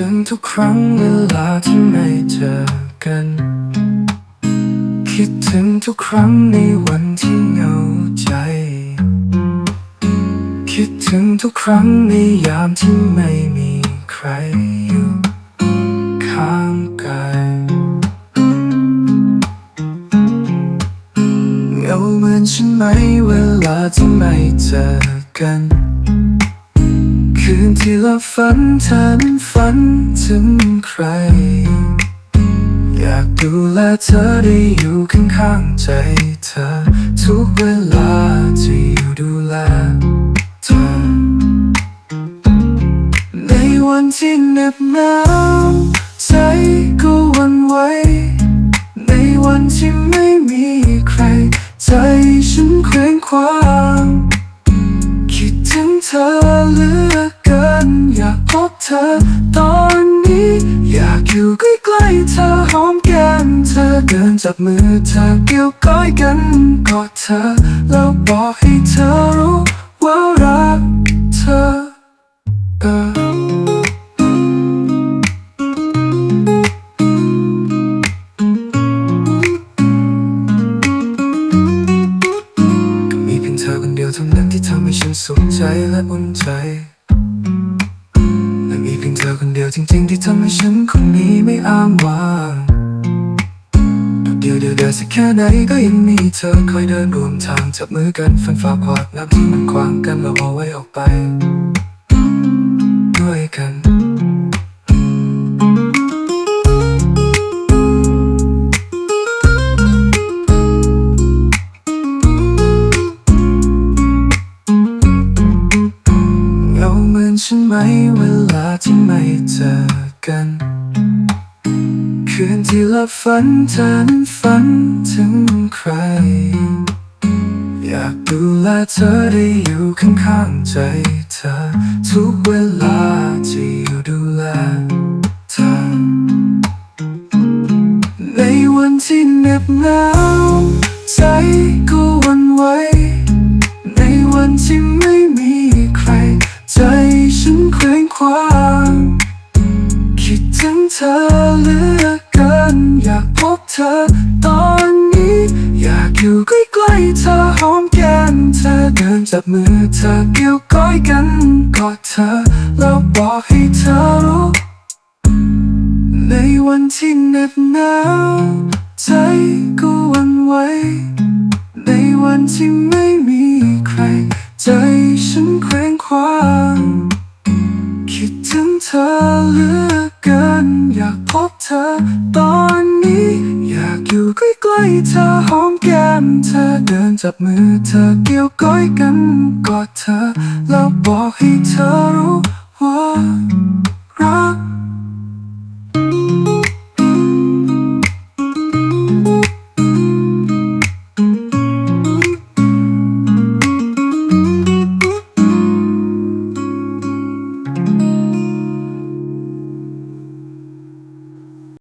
ถึงทุกครั้งเวลาที่ไม่เจอกัน คิดถึงทุกครั้งในวันที่เหงาใจ คิดถึงทุกครั้งในยามที่ไม่มีใครอยู่ข้างกายเหงาเหมือนฉันไหมเวลาที่ไม่เจอกัน ที่เราฝันเธอนั้นฝันถึงใคร อยากดูแลเธอได้อยู่ข้างๆใจเธอ ทุกเวลาจะอยู่ดูแลเธอ ในวันที่เหน็บหนาวใจก็วันไหวในวันที่ไม่มีใคร ใจฉันเคว้งคว้างคิดถึงเธอเหลือ เธอ ตอนนี้อยากอยู่ใกล้ๆเธอหอมแก้มเธอเดินจับมือเธอเกี่ยวก้อยกันกอดเธอ แล้วบอกให้เธอรู้ว่ารักเธอเออก็มีเพียงเธอคนเดียวเท่านั้นที่ทำให้ฉันสุขใจและอุ่นใจ เดียวจริงๆที่ทำให้ฉันคนนี้ไม่อ้างว้างเดียวเดียวเดียวสักแค่ไหนก็ยังมีเธอคอยเดินร่วมทางจับมือกันฟันฝ่าขวากน้ำที่มันขวางกันเราเอาไว้ออกไป ด้วยกันเงาเหมือนฉันไหมเวลา ที่ไม่เจอกัน คืนที่ลับฝันเธอนั้นฝันถึงใคร อยากดูแลเธอได้อยู่ข้างๆใจเธอ ทุกเวลาจะอยู่ดูแลเธอ ในวันที่เหน็บหนาวใจ ธอเหลือเกินอยากพบเธอตอนนี้ อยากอยู่ใกล้ๆเธอหอมแก้มเธอเดินจับมือเธอเกี่ยวก้อยกันกอดเธอแล้วบอกให้เธอรู้ในวันที่เหน็บหนาวใจก็หวันไหวในวันที่ไม่มีใคร ใจฉันเคว้งคว้างคิดถึงเธอเหลือเกินอยากพบเธอ ตอนนี้ อยากอยู่ใกล้ๆเธอหอมแก้มเธอเดินจับมือเธอเกี่ยวก้อยกันกอดเธอ แล้วบอกให้เธอรู้ว่า